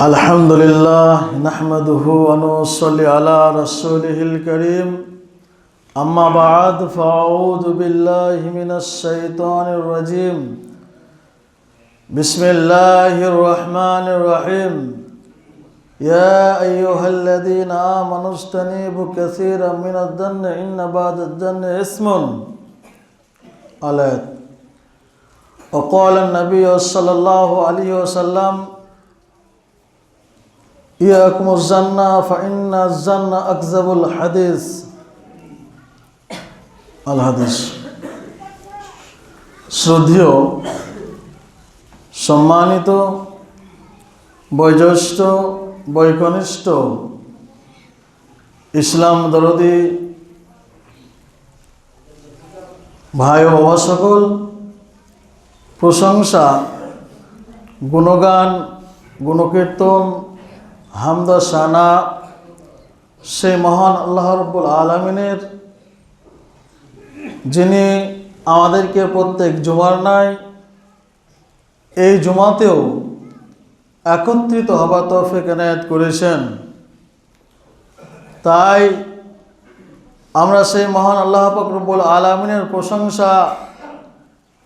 الحمد لله نحمده ونصلي على رسوله الكريم أما بعد فأعوذ بالله من الشيطان الرجيم بسم الله الرحمن الرحيم يا أيها الذين آمنوا اجتنبوا كثيرا من الظن إن بعد الظن اسم آلات وقال النبي صلى الله عليه وسلم إياكم الظن فإن الظن أكذب الحديث الحديث শ্রদ্ধেয় সম্মানিত বয়োজ্যেষ্ঠ বৈকনিষ্ঠ ইসলাম দরদি ভাই ও বাবা সকল প্রশংসা গুণগান গুণকীর্তন হামদা সানা সেই মহান আল্লাহ রব্বুল আলমিনের, যিনি আমাদেরকে প্রত্যেক জুমার নাই এই জুমাতেও একত্রিত হবা তৌফিক এনায়ত করেছেন। তাই আমরা সেই মহান আল্লাহ ফকরবুল আলমিনের প্রশংসা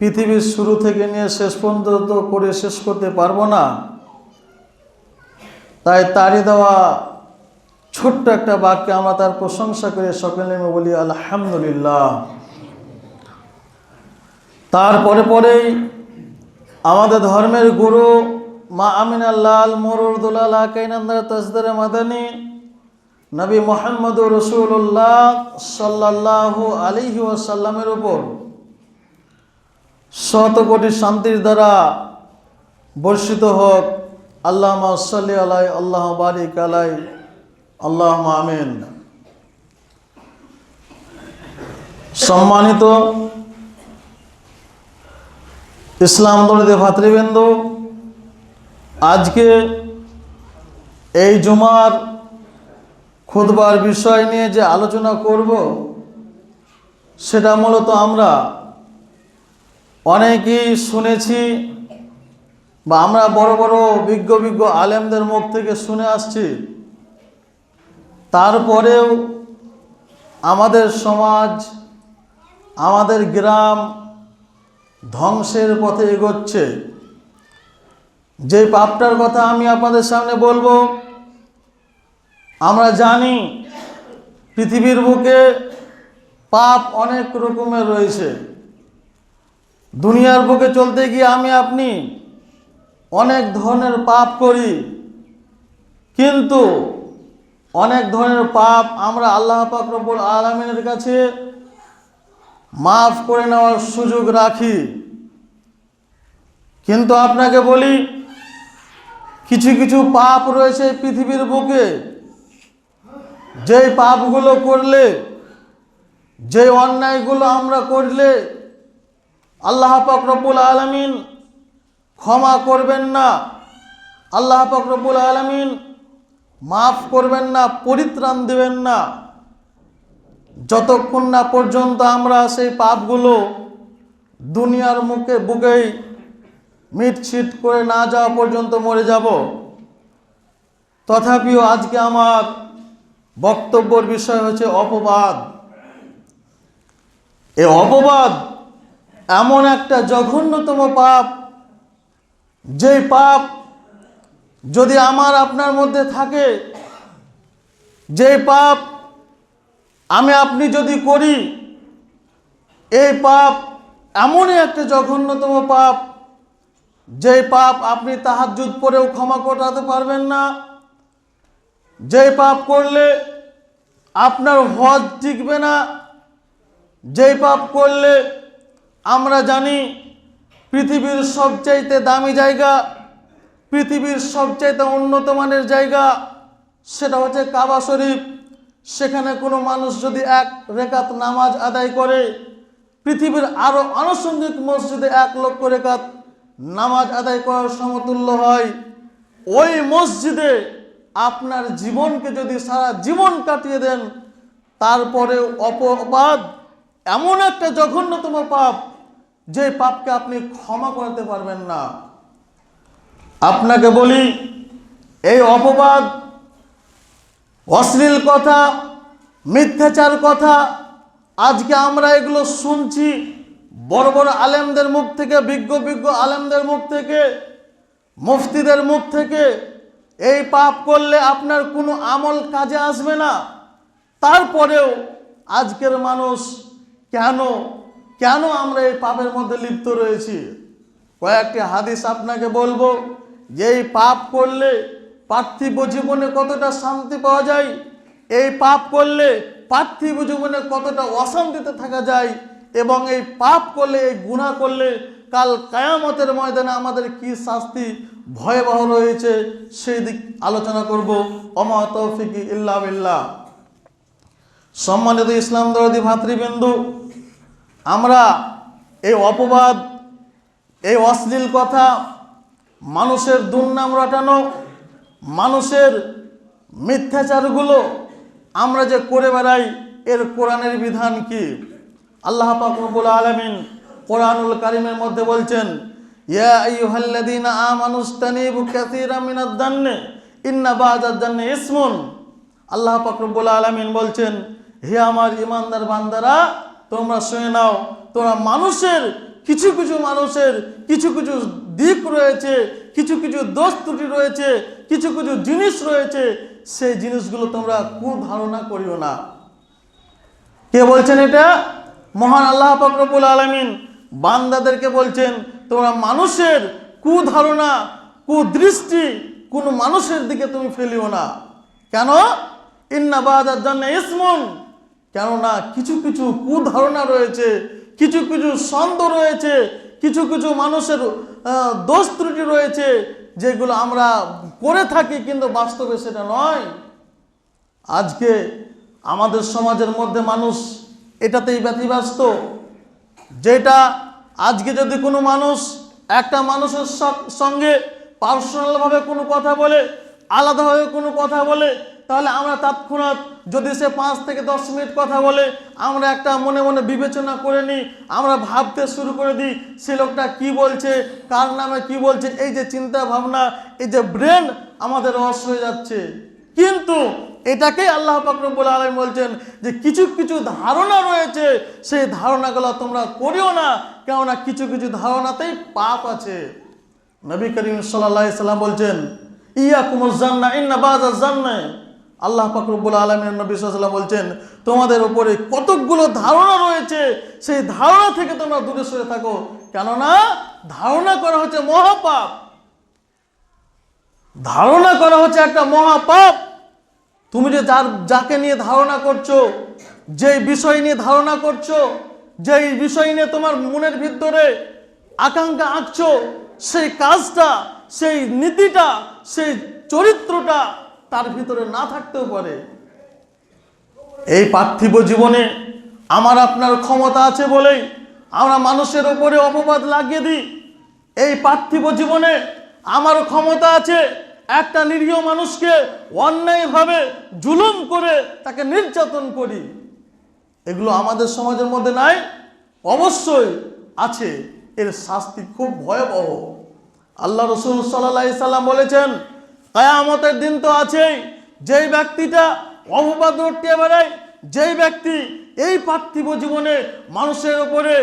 পৃথিবীর শুরু থেকে নিয়ে শেষ পর্যন্ত করে শেষ করতে পারব না। তাই তারই দেওয়া ছোট্ট একটা বাক্যে আমরা তার প্রশংসা করে সকলে বলি, আলহামদুলিল্লাহ। তারপরে পরেই আমাদের ধর্মের গুরু মা আমিনাল্লাল মরুরদুল্লাহ কাইনান্দার তসদারে মাদানী, নবী মোহাম্মদ রসুল্লাহ সাল্লাহ আলিহি ওয়াসাল্লামের উপর শত কোটি শান্তির দ্বারা বর্ষিত হোক আল্লাহ সাল্লি আলাই আল্লাহ বারিক আলাই আল্লাহ আমিন। সম্মানিত ইসলাম দলিত ভাতৃবৃন্দ, আজকে এই জুমার খুদবার বিষয় নিয়ে যে আলোচনা করব, সেটা মূলত আমরা অনেকেই শুনেছি বা আমরা বড় বড় বিজ্ঞ বিজ্ঞ আলেমদের মুখ থেকে শুনে আসছি। তারপরেও আমাদের সমাজ, আমাদের গ্রাম ধ্বংসের পথে এগোচ্ছে। যে পাপটার কথা আমি আপনাদের সামনে বলব, আমরা জানি পৃথিবীর বুকে পাপ অনেক রকমের রয়েছে। দুনিয়ার বুকে চলতে গিয়ে আমি, আপনি অনেক ধরনের পাপ করি। কিন্তু অনেক ধরনের পাপ আমরা আল্লাহ পাকরবুল আলমিনের কাছে মাফ করে নেওয়ার সুযোগ রাখি। কিন্তু আপনাকে বলি, কিছু কিছু পাপ রয়েছে পৃথিবীর বুকে। যেই পাপগুলো করলে যে অন্যায়গুলো আমরা করলে, আল্লাহ পাকরবুল আলমিন ক্ষমা করবেন না। আল্লাহ পাকরবুল আলমিন মাফ করবেন না, পরিত্রাণ দেবেন না। যতক্ষণ না পর্যন্ত আমরা সেই পাপগুলো দুনিয়ার মুখে বুকেই মিটছিট করে না যাওয়া পর্যন্ত মরে যাব, তথাপিও আজকে আমার বক্তব্যর বিষয় হচ্ছে অপবাদ। এ অপবাদ এমন একটা জঘন্যতম পাপ যেই পাপ যদি আমার আপনার মধ্যে থাকে, যেই পাপ আমি আপনি যদি করি, এই পাপ এমনই একটা জঘন্যতম পাপ, যেই পাপ আপনি তাহার তাহাজুদ পরেও ক্ষমা করাতে পারবেন না। যেই পাপ করলে আপনার হজ টিকবে না। যেই পাপ করলে আমরা জানি পৃথিবীর সবচাইতে দামি জায়গা, পৃথিবীর সবচাইতে উন্নত মানের জায়গা, সেটা হচ্ছে কাবা শরীফ। সেখানে কোনো মানুষ যদি এক রেখাত নামাজ আদায় করে, পৃথিবীর আরও আনুষঙ্গিক মসজিদে এক লক্ষ রেখাত নামাজ আদায় করার সমতুল্য হয়। ওই মসজিদে আপনার জীবনকে যদি সারা জীবন কাটিয়ে দেন তারপরে অপবাদ, এমন একটা জঘন্যতম পাপ যে পাপকে আপনি ক্ষমা করতে পারবেন না। আপনাকে বলি, এই অপবাদ, অশ্লীল কথা, মিথ্যাচার কথা, আজকে আমরা এগুলো শুনছি বড় বড় আলেমদের মুখ থেকে, বিজ্ঞ বিজ্ঞ আলেমদের মুখ থেকে, মুফতিদের মুখ থেকে। এই পাপ করলে আপনার কোনো আমল কাজে আসবে না। তারপরেও আজকের মানুষ কেন কেন আমরা এই পাপের মধ্যে লিপ্ত রয়েছি? কয়েকটি হাদিস আপনাকে বলব। যে এই পাপ করলে পার্থিব জীবনে কতটা শান্তি পাওয়া যায়, এই পাপ করলে পার্থিব জীবনে কতটা অশান্তিতে থাকা যায় এবং এই পাপ করলে, এই গুনাহ করলে কাল কায়ামতের ময়দানে আমাদের কি শাস্তি ভয়াবহ রয়েছে সেই দিক আলোচনা করব। অমা তৌফিকি ইল্লা সম্মানিত ইসলাম দরদি ভাতৃবিন্দু আমরা এই অপবাদ, এই অশ্লীল কথা মানুষের দুর্নাম রটানো, মানুষের মিথ্যাচারগুলো আমরা যে করে বেড়াই, এর কোরআনের বিধান কি? আল্লাহ পাকরবুল আলমিন কোরআনুল কারিমের মধ্যে বলছেন দান্নে আল্লাহ পাকরবুল আলমিন বলছেন, হে আমার ইমানদার বান্দারা তোমরা শুনে নাও, তোমরা মানুষের, কিছু কিছু মানুষের, কিছু কিছু দিক রয়েছে, কিছু কিছু দোষ ত্রুটি রয়েছে, কিছু কিছু জিনিস রয়েছে, সেই জিনিসগুলো তোমরা কুধারণা করিও না। কে বলছেন এটা? মহান আল্লাহ ফকরবুল আলমিন বান্দাদেরকে বলছেন, তোমরা মানুষের কুধারণা কুদৃষ্টি কোনো মানুষের দিকে তুমি ফেলিও না। কেন? ইন্নাবাদার জন্য ইসমন। কেননা কিছু কিছু কুধারণা রয়েছে, কিছু কিছু সন্দেহ রয়েছে, কিছু কিছু মানুষের দোষ ত্রুটি রয়েছে, যেগুলো আমরা করে থাকি কিন্তু বাস্তবে সেটা নয়। আজকে আমাদের সমাজের মধ্যে মানুষ এটাতেই ব্যতিব্যস্ত। যেটা আজকে যদি কোনো মানুষ একটা মানুষের সঙ্গে পার্সোনালভাবে কোনো কথা বলে, আলাদাভাবে কোনো কথা বলে তাহলে আমরা তৎক্ষণাৎ যদি সে পাঁচ থেকে দশ মিনিট কথা বলে, আমরা একটা মনে মনে বিবেচনা করে নিই, আমরা ভাবতে শুরু করে দিই, সে লোকটা কি বলছে, কার নামে কি বলছে, এই যে চিন্তা ভাবনা, এই যে ব্রেন আমাদের রস হয়ে যাচ্ছে। কিন্তু এটাকেই আল্লাহ পাকরবুল আলম বলছেন যে কিছু কিছু ধারণা রয়েছে, সেই ধারণাগুলো তোমরা করিও না, কেননা কিছু কিছু ধারণাতেই পাপ আছে। নবী করিম সাল্লাহ সাল্লাম বলছেন ইয়া কুমর জান্না, ইন্না বাজা জান্না আল্লাহ পাকরবুল আলমের নবী বলছেন, তোমাদের উপরে কতকগুলো ধারণা রয়েছে, সেই ধারণা থেকে তোমরা দূরে সরে থাকো। কেননা ধারণা করা হচ্ছে মহাপাপ। ধারণা করা হচ্ছে একটা মহাপাপ। তুমি যে যার, যাকে নিয়ে ধারণা করছ, যেই বিষয় নিয়ে ধারণা করছ, যেই বিষয় নিয়ে তোমার মনের ভিতরে আকাঙ্ক্ষা আঁকছো, সেই কাজটা, সেই নীতিটা, সেই চরিত্রটা তার ভিতরে না থাকতেও পারে। এই পার্থিব জীবনে আমার আপনার ক্ষমতা আছে বলেই আমরা মানুষের ওপরে অপবাদ লাগিয়ে দিই। এই পার্থিব জীবনে আমার ক্ষমতা আছে একটা নিরীহ মানুষকে অন্যায়ভাবে জুলুম করে তাকে নির্যাতন করি। এগুলো আমাদের সমাজের মধ্যে নাই, অবশ্যই আছে। এর শাস্তি খুব ভয়াবহ। আল্লাহ রসুল সাল্লাহ সাল্লাম বলেছেন কায়ামতের দিন তো আছেই। যেই ব্যক্তিটা অপবাদ রটিয়ে বেড়ায়, যেই ব্যক্তি এই পার্থিব জীবনে মানুষের উপরে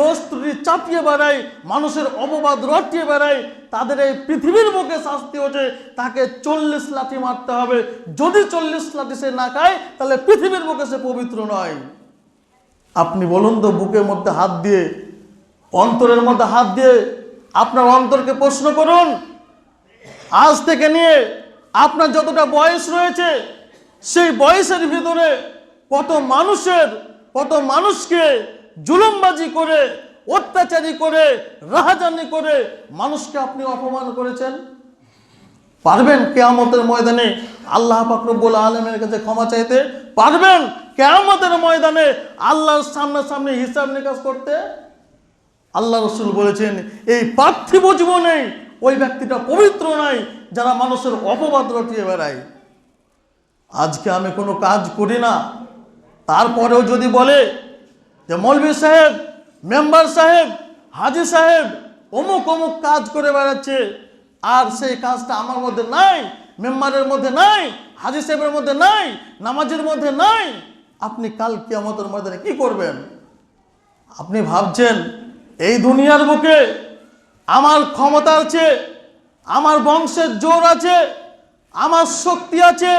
দোষ ত্রুটি চাপিয়ে বেড়ায়, মানুষের অপবাদ রটিয়ে বেড়ায়, তাদের এই পৃথিবীর মুখে শাস্তি হচ্ছে, তাকে চল্লিশ লাঠি মারতে হবে। যদি চল্লিশ লাঠি সে না খায়, তাহলে পৃথিবীর মুখে সে পবিত্র নয়। আপনি বলুন তো, বুকের মধ্যে হাত দিয়ে, অন্তরের মধ্যে হাত দিয়ে আপনার অন্তরকে প্রশ্ন করুন। আজ থেকে নিয়ে আপনার যতটা বয়স রয়েছে, সেই বয়সের ভিতরে কত মানুষের, কত মানুষকে জুলুমবাজি করে, অত্যাচারী করে, রাহাজানি করে মানুষকে আপনি অপমান করেছেন? পারবেন কেয়ামতের ময়দানে আল্লাহ পাকরবুল আলমের কাছে ক্ষমা চাইতে? পারবেন কেয়ামতের ময়দানে আল্লাহর সামনাসামনি হিসাব নিকাশ করতে? আল্লাহ রসুল বলেছেন, এই পার্থিব জীবনে ওই ব্যক্তিটা পবিত্র নাই, যারা মানুষের অপবাদ রটিয়ে বেড়ায়। আজকে আমি কোনো কাজ করি না। তারপরেও যদি বলে যে মৌলভী সাহেব, মেম্বার সাহেব, হাজি সাহেব, অমুক অমুক কাজ করে বেড়াচ্ছে, আর সেই কাজটা আমার মধ্যে নাই, মেম্বারের মধ্যে নাই, হাজি সাহেবের মধ্যে নাই, নামাজের মধ্যে নাই, আপনি কাল কিয়ামতের মধ্যে কি করবেন? আপনি ভাবছেন, এই দুনিয়ার বুকে আমার ক্ষমতা আছে, আমার বংশের জোর আছে, আমার শক্তি আছে,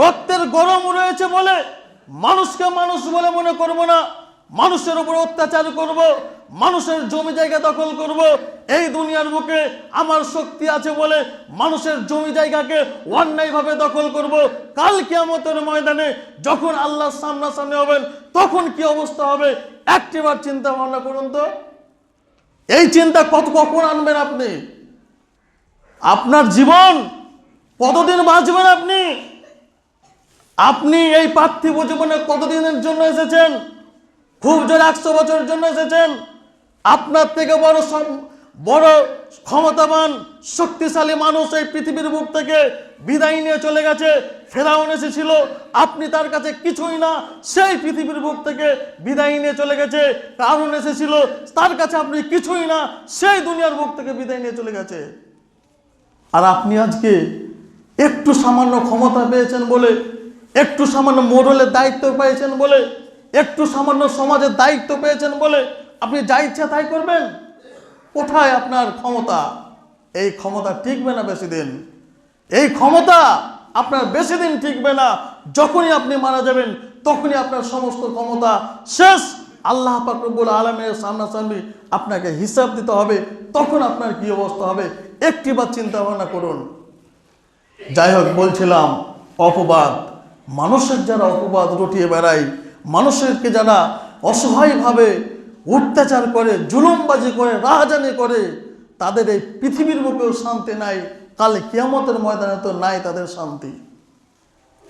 রক্তের গরম রয়েছে বলে মানুষকে মানুষ বলে মনে করব না। মানুষের উপর অত্যাচার করব, মানুষের জমি জায়গা দখল করব। এই দুনিয়ার বুকে আমার শক্তি আছে বলে মানুষের জমি জায়গাকে অন্যায়ভাবে দখল করব। কাল কিয়ামতের ময়দানে যখন আল্লাহর সামনাসামনি হবেন, তখন কি অবস্থা হবে? একটিবার চিন্তা ভাবনা করুন তো। এই চিন্তা কত কখন আনবেন আপনি? আপনার জীবন কতদিন বাঁচবেন আপনি? আপনি এই পার্থিব জীবনে কতদিনের জন্য এসেছেন? খুব জোর একশো বছরের জন্য এসেছেন? আপনার থেকে বড় বড় ক্ষমতাবান, শক্তিশালী মানুষ এই পৃথিবীর বুক থেকে বিদায় নিয়ে চলে গেছে। ফেরাউন এসেছিল, আপনি তার কাছে কিছুই না, সেই পৃথিবীর বুক থেকে বিদায় নিয়ে চলে গেছে। কারণ এসেছিল, তার কাছে আপনি কিছুই না, সেই দুনিয়ার বুক থেকে বিদায় নিয়ে চলে গেছে। আর আপনি আজকে একটু সামান্য ক্ষমতা পেয়েছেন বলে, একটু সামান্য মোড়লের দায়িত্ব পেয়েছেন বলে, একটু সামান্য সমাজের দায়িত্ব পেয়েছেন বলে, আপনি যা ইচ্ছা তাই করবেন? কোথায় আপনার ক্ষমতা। এই ক্ষমতা টিকবে না বেশি দিন। এই ক্ষমতা আপনার বেশি দিন টিকবে না। যখনই আপনি মারা যাবেন, তখনই আপনার সমস্ত ক্ষমতা শেষ। আল্লাহ পাকরবুল আলমের সামনাসামনি আপনাকে হিসাব দিতে হবে। তখন আপনার কি অবস্থা হবে? একটিবার চিন্তা ভাবনা করুন। যাই হোক, বলছিলাম, অপবাদ। মানুষের যারা অপবাদ রটিয়ে বেড়ায়, মানুষেরকে যারা অসহায়ভাবে অত্যাচার করে, জুলুমবাজি করে, রাহাজানি করে, তাদের এই পৃথিবীর বুকেও শান্তি নাই। কালে কিয়ামতের ময়দানে তো নাই তাদের শান্তি।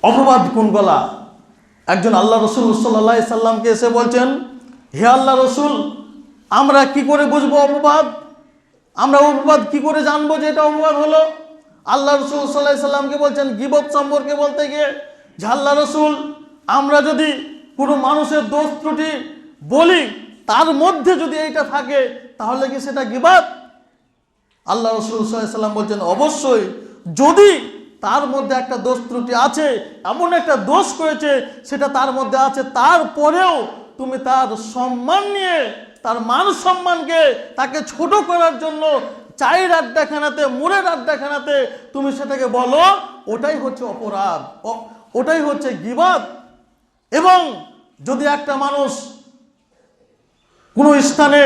অপবাদ কোন গলা? একজন আল্লাহ রসুল সাল্লাহ সাল্লামকে এসে বলছেন, হে আল্লাহ রসুল, আমরা কি করে বুঝব অপবাদ? আমরা অপবাদ কি করে জানব যে এটা অপবাদ হলো? আল্লাহ রসুল সাল্লাহ সাল্লামকে বলছেন, গিবত সম্পর্কে বলতে গিয়ে, যে আল্লাহ রসুল, আমরা যদি কোনো মানুষের দোষ ত্রুটি বলি তার মধ্যে যদি এইটা থাকে, তাহলে কি সেটা গিবাদ আল্লাহ রসুল বলছেন, অবশ্যই, যদি তার মধ্যে একটা দোষ ত্রুটি আছে, এমন একটা দোষ করেছে, সেটা তার মধ্যে আছে, তারপরেও তুমি তার সম্মান নিয়ে, তার মান সম্মানকে তাকে ছোট করার জন্য চায়ের আড্ডাখানাতে মুড়ের আড্ডাখানাতে তুমি সেটাকে বলো, ওটাই হচ্ছে অপরাধ ওটাই হচ্ছে গিবাদ এবং যদি একটা মানুষ কোনো স্থানে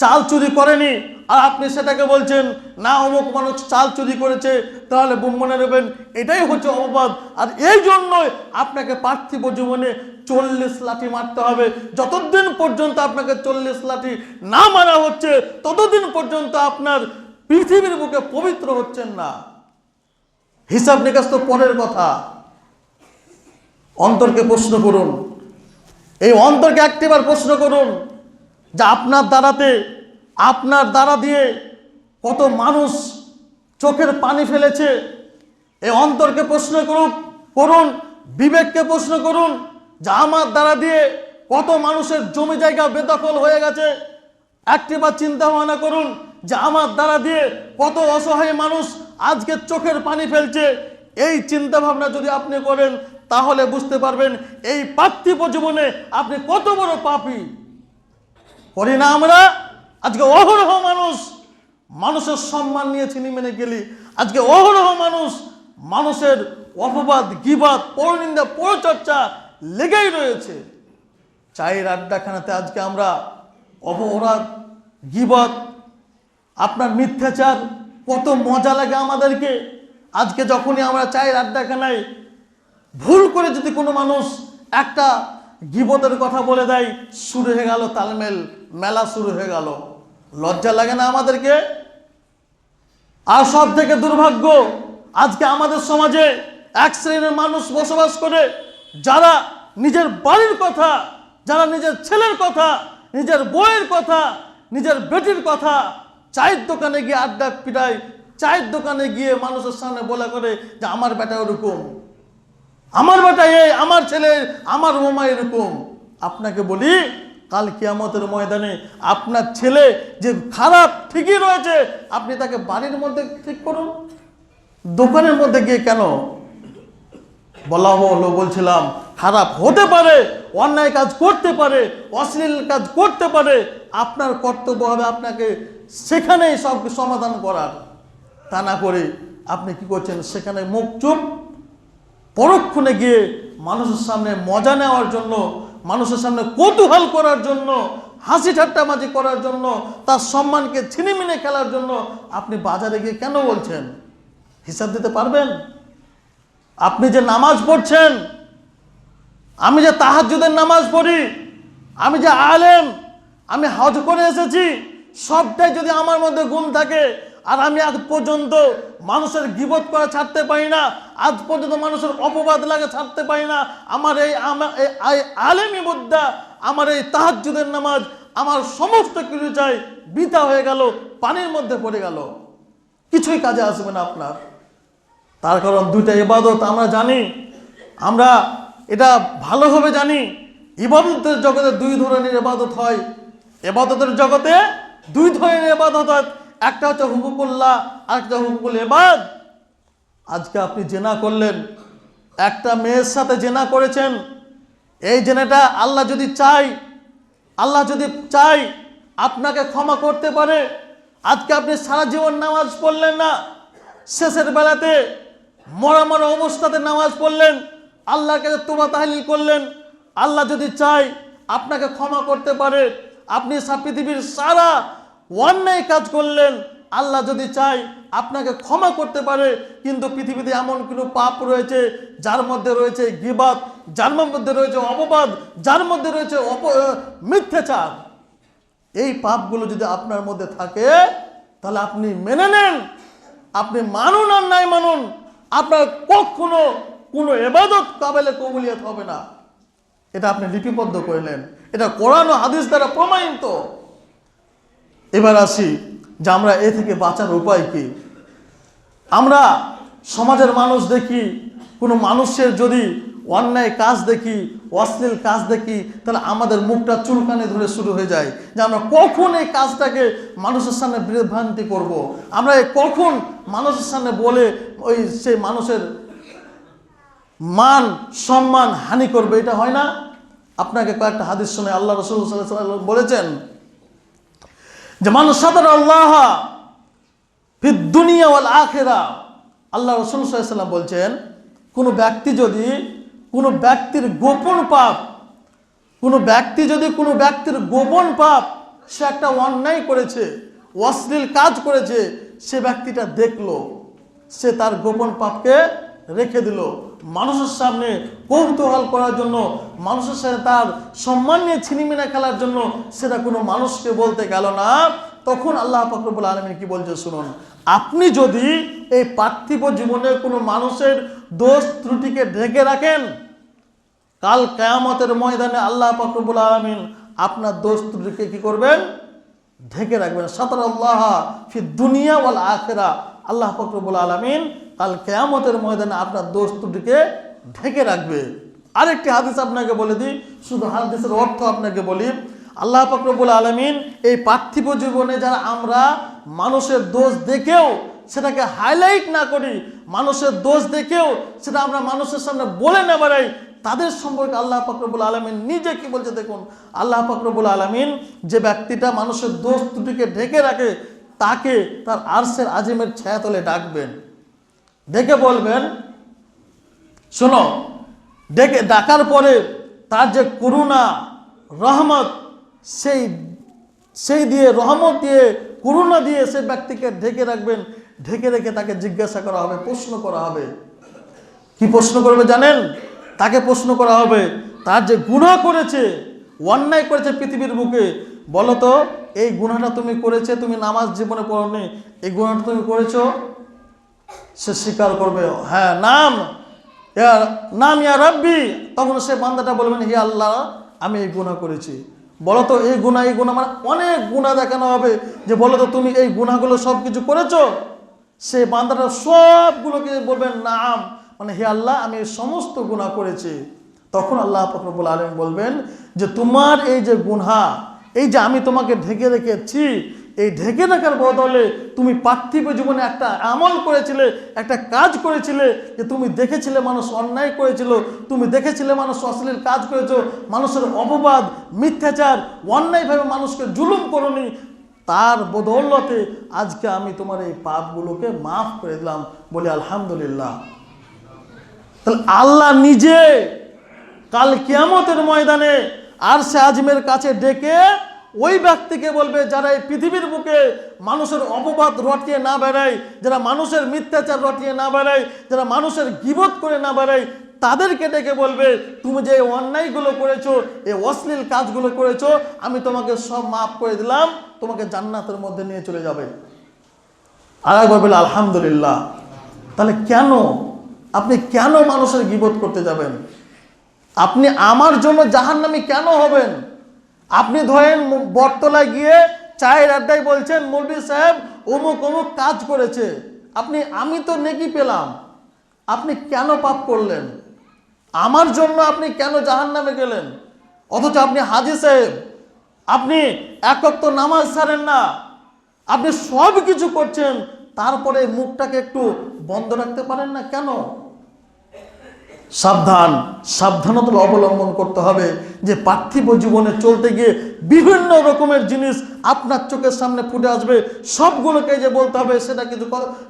চাল চুরি করেনি, আর আপনি সেটাকে বলছেন, না, অমুক মানুষ চাল চুরি করেছে, তাহলে মনে নেবেন। এটাই হচ্ছে অপবাদ। আর এই জন্যই আপনাকে পার্থিব জীবনে চল্লিশ লাঠি মারতে হবে। যতদিন পর্যন্ত আপনাকে চল্লিশ লাঠি না মারা হচ্ছে, ততদিন পর্যন্ত আপনার পৃথিবীর বুকে পবিত্র হচ্ছেন না। হিসাব নিকাশ তো পরের কথা। অন্তরকে প্রশ্ন করুন। এই অন্তরকে একটিবার প্রশ্ন করুন। যে আপনার দ্বারাতে, আপনার দ্বারা দিয়ে কত মানুষ চোখের পানি ফেলেছে এ অন্তরকে প্রশ্ন করুন করুন, বিবেককে প্রশ্ন করুন, যে আমার দ্বারা দিয়ে কত মানুষের জমি জায়গা বেদখল হয়ে গেছে। একটিবার চিন্তা ভাবনা করুন, যে আমার দ্বারা দিয়ে কত অসহায় মানুষ আজকে চোখের পানি ফেলছে। এই চিন্তা ভাবনা যদি আপনি করেন, তাহলে বুঝতে পারবেন এই পার্থিব জীবনে আপনি কত বড় পাপী। করি না? আমরা আজকে অহরহ মানুষ মানুষের সম্মান নিয়ে চিনি মেনে গেলি। আজকে অহরহ মানুষ মানুষের অপবাদ, গিবাদ, পরনিন্দা, পরচর্চা লেগেই রয়েছে। চায়ের আড্ডাখানাতে আজকে আমরা অপরাধ গিবত আপনার মিথ্যাচার, কত মজা লাগে আমাদেরকে। আজকে যখনই আমরা চায়ের আড্ডাখানায় ভুল করে যদি কোনো মানুষ একটা গিবতের কথা বলে দেয় শুরু হয়ে গেল তালমেল। মেলা শুরু হয়ে গেল। লজ্জা লাগে না আমাদেরকে? আর সব থেকে দুর্ভাগ্য, আজকে আমাদের সমাজে এক শ্রেণির মানুষ বসবাস করে, যারা নিজের বাড়ির কথা, যারা নিজের ছেলের কথা, নিজের বইয়ের কথা, নিজের বেটির কথা চায়ের দোকানে গিয়ে আড্ডা পিটায়, চায়ের দোকানে গিয়ে মানুষের সামনে বলা করে যে, আমার বেটা ওরকম, আমার বেটা এই, আমার ছেলে, আমার বোমা এরকম। আপনাকে বলি কাল কিয়ামতের ময়দানে আপনার ছেলে যে খারাপ ঠিকই রয়েছে, আপনি তাকে বাড়ির মধ্যে ঠিক করুন। দোকানের মধ্যে গিয়ে কেন? বলা হলো, বলছিলাম, খারাপ হতে পারে, অন্যায় কাজ করতে পারে, অশ্লীল কাজ করতে পারে, আপনার কর্তব্য হবে আপনাকে সেখানেই সব সমাধান করার। তা না করে আপনি কি করছেন? সেখানে মুখ চুপ, পরক্ষণে গিয়ে মানুষের সামনে মজা নেওয়ার জন্য মানুষের সামনে কৌতূহল করার জন্য, হাসি ঠাট্টামাজি করার জন্য, তার সম্মানকে ছিনিমিনে খেলার জন্য আপনি বাজারে গিয়ে কেন বলছেন? হিসাব দিতে পারবেন? আপনি যে নামাজ পড়ছেন, আমি যে তাহাজ্জুদের নামাজ পড়ি, আমি যে আলেম, আমি হজ করে এসেছি, সবটাই যদি আমার মধ্যে গুণ থাকে আর আমি আজ পর্যন্ত মানুষের গিবত করা ছাড়তে পারি না। আজ পর্যন্ত মানুষের অপবাদ লাগে ছাড়তে পারি না। আমার এই আলেমি মুদ্রা, আমার এই তাহাজ্জুদের নামাজ, আমার সমস্ত কিছু চাই বিতা হয়ে গেল, পানির মধ্যে পড়ে গেল। কিছুই কাজে আসবে না আপনার। তার কারণ দুইটা ইবাদত আমরা জানি। আমরা এটা ভালোভাবে জানি। ইবাদতের জগতে দুই ধরনের ইবাদত হয়। এবাদতের জগতে দুই ধরনের ইবাদত হয়। একটা হচ্ছে হুকুকুল্লাহ আর একটা হুকুকুল এবাদ আজকে আপনি জেনা করলেন, একটা মেয়ের সাথে জেনা করেছেন। এই জেনাটা আল্লাহ যদি চাই আল্লাহ যদি চাই আপনাকে ক্ষমা করতে পারে। আজকে আপনি সারা জীবন নামাজ পড়লেন না, শেষের বেলাতে মরা মরা অবস্থাতে নামাজ পড়লেন, আল্লাহর কাছে তোবা তাহলিল করলেন। আল্লাহ যদি চাই আপনাকে ক্ষমা করতে পারে। আপনি পৃথিবীর সারা অন্যায় কাজ করলেন, আল্লাহ যদি চাই আপনাকে ক্ষমা করতে পারে, কিন্তু পৃথিবীতে এমন কোনো পাপ রয়েছে, যার মধ্যে রয়েছে গিবাদ, যার মধ্যে রয়েছে অপবাদ, যার মধ্যে রয়েছে অপ মিথ্যাচার। এই পাপগুলো যদি আপনার মধ্যে থাকে, তাহলে আপনি মেনে নেন। আপনি মানুন আর নাই মানুন, আপনার কখনো কোনো এবাদত কাবেলে কবুলিয়াত হবে না। এটা আপনি লিপিবদ্ধ করলেন। এটা কোরআন হাদিস দ্বারা প্রমাণিত। এবার আসি যে আমরা এ থেকে বাঁচার উপায় কি? আমরা সমাজের মানুষ দেখি, কোনো মানুষের যদি অন্যায় কাজ দেখি, অশ্লীল কাজ দেখি, তাহলে আমাদের মুখটা চুলকানে ধরে শুরু হয়ে যায় যে আমরা কখন এই কাজটাকে মানুষের সামনে বিভ্রান্তি করব। আমরা কখন মানুষের সামনে বলে ওই সেই মানুষের মান, সম্মান হানি করবে? এটা হয় না? আপনাকে কয়েকটা হাদিস শুনে আল্লাহ রসুল বলেছেন যে মানুষ সাধারণ আল্লাহ ফিদ দুনিয়া ওয়াল আখেরা। আল্লাহ রসুল সাল্লাম বলছেন, কোনো ব্যক্তি যদি কোনো ব্যক্তির গোপন পাপ, কোনো ব্যক্তি যদি কোনো ব্যক্তির গোপন পাপ সে একটা অন্যায় করেছে, অশ্লীল কাজ করেছে, সে ব্যক্তিটা দেখল, সে তার গোপন পাপকে রেখে দিল। মানুষের সামনে কৌতূহল করার জন্য, মানুষের সাথে তার সম্মান নিয়ে ছিনিমিনা খেলার জন্য সেটা কোনো মানুষকে বলতে গেল না। তখন আল্লাহ ফকরবুল আলমিন কি বলছে শুনুন, আপনি যদি এই পার্থিব জীবনে কোনো মানুষের দোষ ত্রুটিকে ঢেকে রাখেন, কাল কেয়ামতের ময়দানে আল্লাহ ফকরবুল আলমিন আপনার দোষ ত্রুটিকে কি করবেন? ঢেকে রাখবেন। সাতার আল্লাহ দুনিয়া ওয়াল আখেরা। আল্লাহ ফকরবুল আলমিন কাল কেয়ামতের ময়দানে আপনার দোষ ত্রুটিকে ঢেকে রাখবে। আরেকটি হাদিস আপনাকে বলে দিই, শুধু হাদিসের অর্থ আপনাকে বলি। আল্লাহ ফকরবুল আলমিন এই পার্থিব জীবনে যারা আমরা মানুষের দোষ দেখেও সেটাকে হাইলাইট না করি, মানুষের দোষ দেখেও সেটা আমরা মানুষের সামনে বলে না বেড়াই, তাদের সম্পর্কে আল্লাহ ফকরবুল আলমিন নিজে কি বলছে দেখুন। আল্লাহ ফকরবুল আলমিন যে ব্যক্তিটা মানুষের দোষ দুটিকে ঢেকে রাখে, তাকে তার আরসের আজিমের ছায়াতলে ডাকবেন। ডেকে বলবেন, শোনো ডেকে ডাকার পরে তার যে করুণা, রহমত, সেই সেই দিয়ে, রহমত দিয়ে, করুণা দিয়ে সেই ব্যক্তিকে ঢেকে রাখবেন, ঢেকে রেখে তাকে জিজ্ঞাসা করা হবে, প্রশ্ন করা হবে। কি প্রশ্ন করবে জানেন? তাকে প্রশ্ন করা হবে, তার যে গুণা করেছে, অন্যায় করেছে পৃথিবীর বুকে, বলো তো, এই গুণাটা তুমি করেছে, তুমি নামাজ জীবনে পড়নি, এই গুনাহটা তুমি করেছ? সে স্বীকার করবে। হ্যাঁ নাম। ইয়া নাম ইয়া রাব্বি। তখন সে বান্দাটা বলবেন হে আল্লাহ, আমি এই গুণা করেছি। বলো তো এই গুনাহ, এই গুণা মানে অনেক গুনাহ দেখানো হবে। যে বলো তো তুমি এই গুনাহগুলো সব কিছু করেছ? সে বান্দাটা সবগুলোকে বলবেন নাম। মানে হে আল্লাহ, আমি এই সমস্ত গুনাহ করেছি। তখন আল্লাহ ফকরবুল আলম বলবেন যে, তোমার এই যে গুনহা, এই যে আমি তোমাকে ঢেকে রেখেছি এই ঢেকে রাখার বদলে তুমি পার্থিব জীবনে একটা আমল করেছিলে, একটা কাজ করেছিলে যে তুমি দেখেছিলে মানুষ অন্যায় করেছিল, তুমি দেখেছিলে মানুষ অশ্লীল কাজ করেছ, মানুষের অপবাদ, মিথ্যাচার, অন্যায়ভাবে মানুষকে জুলুম করনি। তার বদৌলতে আজকে আমি তোমার এই পাপগুলোকে মাফ করে দিলাম বলে আলহামদুলিল্লাহ। তাহলে আল্লাহ নিজে কাল কিয়ামতের ময়দানে আর সে আজমের কাছে ডেকে ওই ব্যক্তিকে বলবে যারা এই পৃথিবীর বুকে মানুষের অপবাদ রটিয়ে না বেড়ায়, যারা মানুষের মিথ্যাচার রটিয়ে না বেড়ায়, যারা মানুষের গিবত করে না বেড়ায়, তাদেরকে ডেকে বলবে, তুমি যে অন্যায়গুলো করেছ এই অশ্লীল কাজগুলো করেছ, আমি তোমাকে সব মাফ করে দিলাম, তোমাকে জান্নাতের মধ্যে নিয়ে চলে যাবে। আর একবার বলে আলহামদুলিল্লাহ। তাহলে কেন? আপনি কেন মানুষের গিবত করতে যাবেন? আপনি আমার জন্য জাহান্নামী কেন হবেন? আপনি ধরেন বটতলায় গিয়ে চায়ের আড্ডায় বলছেন মৌলবী সাহেব, অমুক অমুক কাজ করেছে। আপনি, আমি তো নেকি পেলাম। আপনি কেন পাপ করলেন? আমার জন্য আপনি কেন জাহান্নামে গেলেন? অথচ আপনি হাজি সাহেব। আপনি একক তো নামাজ ছাড়েন না। আপনি সব কিছু করছেন। তারপরে মুখটাকে একটু বন্ধ রাখতে পারেন না কেন? সাবধান সাবধানতা অবলম্বন করতে হবে যে পার্থিব জীবনে চলতে গিয়ে বিভিন্ন রকমের জিনিস আপনার চোখের সামনে ফুটে আসবে। সবগুলোকে যে বলতে হবে সেটা কিন্তু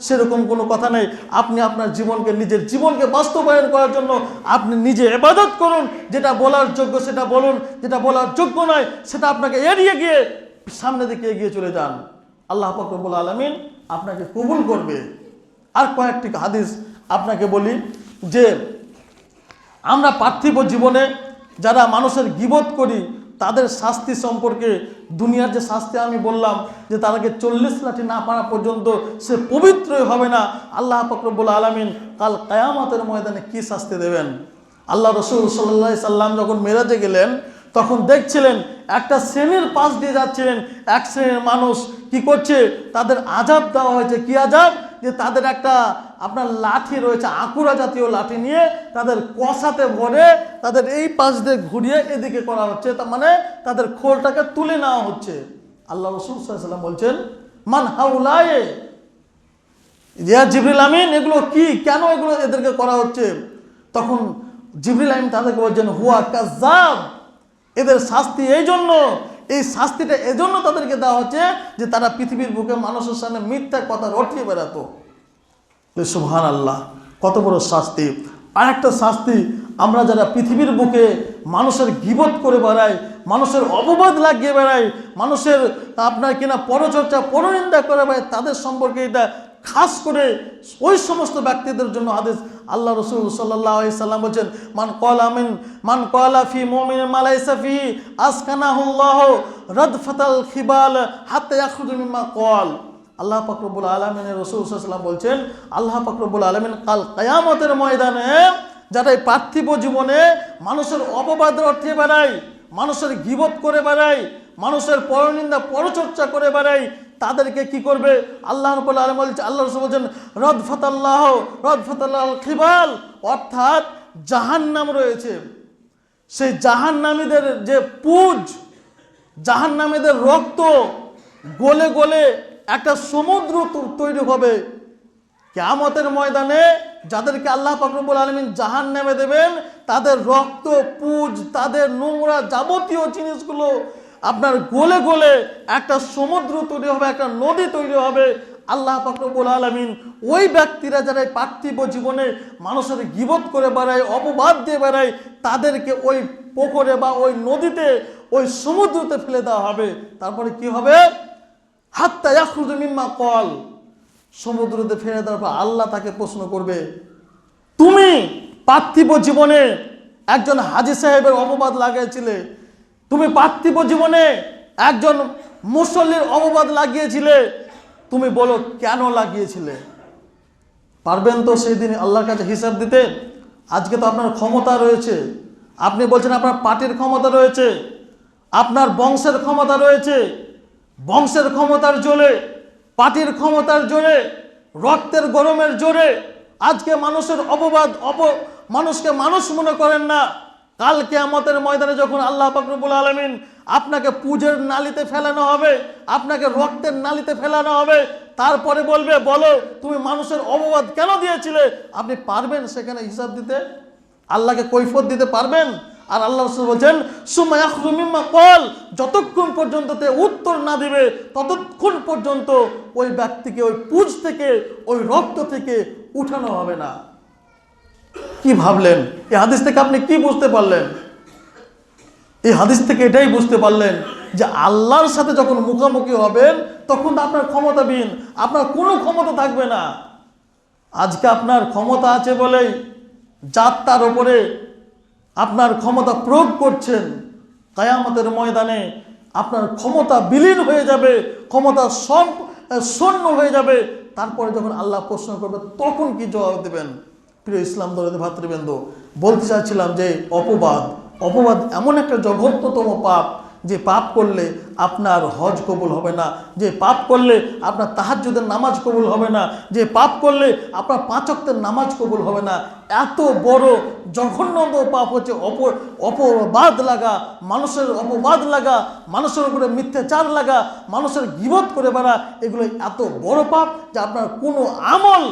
সেরকম কোনো কথা নেই। আপনি আপনার জীবনকে, নিজের জীবনকে বাস্তবায়ন করার জন্য আপনি নিজে এবাদত করুন। যেটা বলার যোগ্য সেটা বলুন, যেটা বলার যোগ্য নয় সেটা আপনাকে এড়িয়ে গিয়ে সামনে দিকে এগিয়ে চলে যান। আল্লাহ ফকরবুল আলমিন আপনাকে কবুল করবে। আর কয়েকটি হাদিস আপনাকে বলি যে আমরা পার্থিব জীবনে যারা মানুষের গিবত করি, তাদের শাস্তি সম্পর্কে দুনিয়ার যে শাস্তি আমি বললাম, যে তাদেরকে চল্লিশ লাঠি না পারা পর্যন্ত সে পবিত্রই হবে না, আল্লাহ ফকরবুল আলমিন কাল কায়ামতের ময়দানে কি শাস্তি দেবেন? আল্লাহ রসুল সাল্লাহ সাল্লাম যখন মেরাজে গেলেন, তখন দেখছিলেন একটা শ্রেণির পাশ দিয়ে যাচ্ছিলেন, এক শ্রেণির মানুষ কি করছে? তাদের আজাব দেওয়া হয়েছে। কি আজাব যে তাদের একটা আপনার লাঠি রয়েছে, আঁকুড়া জাতীয় লাঠি নিয়ে তাদের কষাতে ভরে তাদের এই পাশ দিয়ে ঘুরিয়ে এদিকে করা হচ্ছে। তার মানে তাদের খোলটাকে তুলে নেওয়া হচ্ছে। আল্লাহ রসুল সাল্লাম বলছেন, মান হাউলায়ে? ইয়া জিবরিল আমিন, এগুলো কি? কেন এগুলো এদেরকে করা হচ্ছে? তখন জিবরিল আমিন তাদেরকে বলছেন, হুয়া কাজাব এদের শাস্তি এই জন্য এই শাস্তিটা এজন্য তাদেরকে দেওয়া হচ্ছে যে তারা পৃথিবীর বুকে মানুষের সামনে মিথ্যা কথা রটিয়ে বেড়াতো। সুহান আল্লাহ কত বড় শাস্তি। আর একটা শাস্তি, আমরা যারা পৃথিবীর বুকে মানুষের গিবত করে বেড়াই, মানুষের অপবাদ লাগিয়ে বেড়াই, মানুষের আপনার কিনা পরচর্চা, পরনিন্দা করে বেড়াই, তাদের সম্পর্কে এটা খাস করে ওই সমস্ত ব্যক্তিদের জন্য আদেশ আল্লাহ রসুল সাল্লাম বলছেন, মান কল আমিন মান কলা ফি মোমিন মালাইসা ফি আসকানাহুল্লাহ রদ ফতাল খিবাল হাতে কল আল্লাহ পাকরবুল আলমিনের রসুল সাল্লাম বলছেন, আল্লাহ পাকরবুল আলমিন কাল কায়ামতের ময়দানে যারা এই পার্থিব জীবনে মানুষের অপবাদ রটিয়ে বেড়ায়, মানুষের গিবত করে বেড়ায়, মানুষের পরনিন্দা পরচর্চা করে বেড়ায় তাদেরকে কি করবে? আল্লাহ আল্লাহ বলছেন, রদ ফতাল্লাহ রদ ফতাল্লাহ খিবাল। অর্থাৎ জাহান্নাম রয়েছে। সেই জাহান্নামীদের যে পুজ, জাহান্নামীদের রক্ত গলে গলে একটা সমুদ্র তৈরি হবে। কেয়ামতের ময়দানে যাদেরকে আল্লাহ ফাকরুল আলমিন জাহান নেমে দেবেন, তাদের রক্ত, পুজ, তাদের নোংরা যাবতীয় জিনিসগুলো আপনার গোলে গোলে একটা সমুদ্র তৈরি হবে, একটা নদী তৈরি হবে। আল্লাহ ফাকরুল আলমিন ওই ব্যক্তিরা যারা পার্থিব জীবনে মানুষের গিবত করে বেড়ায়, অপবাদ দিয়ে বেড়ায়, তাদেরকে ওই পুকুরে বা ওই নদীতে, ওই সমুদ্রতে ফেলে দেওয়া হবে। তারপরে কি হবে? হাত্তা ইয়াখরুজু মিম্মা কল সমুদ্রতে ফেলে দেওয়ার পর আল্লাহ তাকে প্রশ্ন করবে, তুমি পার্থিব জীবনে একজন হাজি সাহেবের অপবাদ লাগিয়েছিলে তুমি পার্থিব জীবনে একজন মুসল্লির অববাদ লাগিয়েছিলে। তুমি বলো, কেন লাগিয়েছিলে? পারবেন তো সেই দিন আল্লাহর কাছে হিসাব দিতে? আজকে তো আপনার ক্ষমতা রয়েছে। আপনি বলছেন আপনার পার্টির ক্ষমতা রয়েছে। আপনার বংশের ক্ষমতা রয়েছে। বংশের ক্ষমতার জোরে, পার্টির ক্ষমতার জোরে, রক্তের গরমের জোরে। আজকে মানুষের অপবাদ অপ মানুষকে মানুষ মনে করেন না। কালকে আমাদের ময়দানে যখন আল্লাহ ফাকরুল আলমিন আপনাকে পুজের নালিতে ফেলানো হবে, আপনাকে রক্তের নালিতে ফেলানো হবে, তারপরে বলবে, বলো, তুমি মানুষের অপবাদ কেন দিয়েছিলে? আপনি পারবেন সেখানে হিসাব দিতে? আল্লাহকে কৈফত দিতে পারবেন? আর আল্লাহ রসুল বলছেন সুমায়াখরুমিম্মা কল যতক্ষণ পর্যন্ত তে উত্তর না দিবে, ততক্ষণ পর্যন্ত ওই ব্যক্তিকে, ওই পুজ থেকে, ওই রক্ত থেকে উঠানো হবে না। কি ভাবলেন? এই হাদিস থেকে আপনি কি বুঝতে পারলেন? এই হাদিস থেকে এটাই বুঝতে পারলেন যে আল্লাহর সাথে যখন মুখোমুখি হবেন, তখন তো আপনার ক্ষমতাবিহীন। আপনার কোনো ক্ষমতা থাকবে না। আজকে আপনার ক্ষমতা আছে বলেই যাত্রার ওপরে আপনার ক্ষমতা প্রয়োগ করছেন। কায়ামতের ময়দানে আপনার ক্ষমতা বিলীন হয়ে যাবে, ক্ষমতা সম শূন্য হয়ে যাবে। তারপরে যখন আল্লাহ প্রশ্ন করবে, তখন কি জবাব দেবেন? প্রিয় ইসলাম দলের ভাতৃবৃন্দ, বলতে চাচ্ছিলাম যে অপবাদ অপবাদ এমন একটা জঘন্যতম পাপ যে পাপ করলে আপনার হজ কবুল হবে না, যে পাপ করলে আপনার তাহাজ্জুদের নামাজ কবুল হবে না, যে পাপ করলে আপনার পাঁচক্তের নামাজ কবুল হবে না। এত বড় জঘন্য পাপ হচ্ছে অপ, অপবাদ লাগা, মানুষের অপবাদ লাগা, মানুষের উপরে মিথ্যাচার লাগা, মানুষের গিবত করে বেড়া, এগুলো এত বড় পাপ যে আপনার কোনো আমল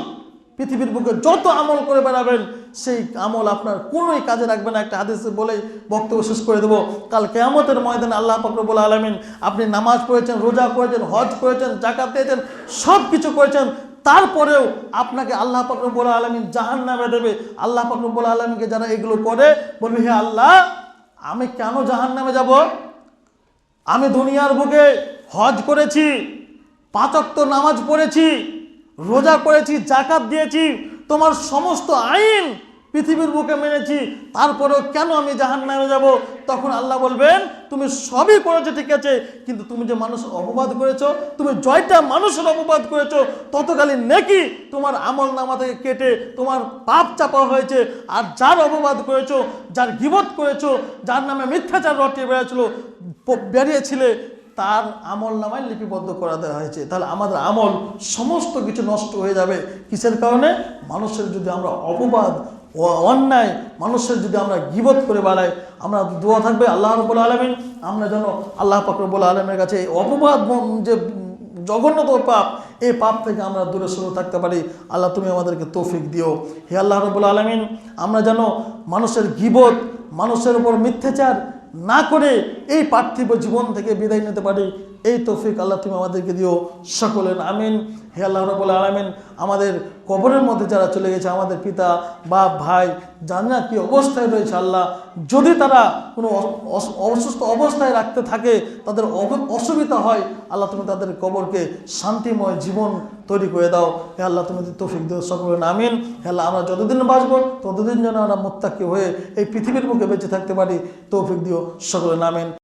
পৃথিবীর বুকে যত আমল করে বেড়াবেন, সেই আমল আপনার কোনোই কাজে রাখবে না। একটা হাদিসে বলেই বক্তব্য শেষ করে দেবো। কাল কেয়ামতের ময়দানে আল্লাহ ফকরবুল আলমিন আপনি নামাজ পড়েছেন, রোজা করেছেন, হজ করেছেন জাকাত দিয়েছেন সব কিছু করেছেন। তারপরেও আপনাকে আল্লাহ ফকরবুল আলমিন জাহান নামে দেবে। আল্লাহ ফকরবুল আলমিনকে যারা এগুলো করে, বলবে, হে আল্লাহ, আমি কেন জাহান নামে যাব? আমি দুনিয়ার বুকে হজ করেছি, পাঁচক্ত নামাজ পড়েছি রোজা করেছি, জাকাত দিয়েছি, তোমার সমস্ত আইন পৃথিবীর বুকে মেনেছি, তারপরেও কেন আমি জাহান নামে যাব? তখন আল্লাহ বলবেন, তুমি সবই করেছ, ঠিক আছে, কিন্তু তুমি যে মানুষের অপবাদ করেছ, তুমি জয়টা মানুষের অপবাদ করেছ ততকালীন নেকি তোমার আমল নামা থেকে কেটে তোমার পাপ চাপা হয়েছে, আর যার অপবাদ করেছ, যার গিবত করেছ, যার নামে মিথ্যাচার রটিয়ে বেড়েছিল বেরিয়েছিলে তার আমল নামায় লিপিবদ্ধ করা দেওয়া হয়েছে। তাহলে আমাদের আমল সমস্ত কিছু নষ্ট হয়ে যাবে। কিসের কারণে? মানুষের যদি আমরা অপবাদ ও অন্যায়, মানুষের যদি আমরা গিবত করে বেড়াই, আমরা দোয়া থাকবে আল্লাহ রবুল আলমিন। আমরা যেন আল্লাহ পাকরবুল আলমের কাছে এই অপবাদ যে জঘন্যতম পাপ, এই পাপ থেকে আমরা দূরে সরে থাকতে পারি। আল্লাহ তুমি আমাদেরকে তৌফিক দিও। হে আল্লাহ রবুল আলমিন, আমরা যেন মানুষের গিবত, মানুষের উপর মিথ্যাচার না করে এই পার্থিব জীবন থেকে বিদায় নিতে পারি। এই তৌফিক আল্লাহ তুমি আমাদেরকে দিও। সকলেন আমিন। হে আল্লাহ রবুল আলমিন, আমাদের কবরের মধ্যে যারা চলে গেছে, আমাদের পিতা, বাপ, ভাই, জানি কী অবস্থায় রয়েছে আল্লাহ, যদি তারা কোনো অসুস্থ অবস্থায় রাখতে থাকে, তাদের অসুবিধা হয়, আল্লাহ তুমি তাদের কবরকে শান্তিময় জীবন তৈরি করে দাও। হে আল্লাহ তুমি তৌফিক দিও সকলেন আমিন। হে আল্লাহ আমরা যতদিন বাঁচবো, ততদিন যেন আমরা মোত্তাকি হয়ে এই পৃথিবীর মুখে বেঁচে থাকতে পারি, তৌফিক দিও সকলেন আমিন।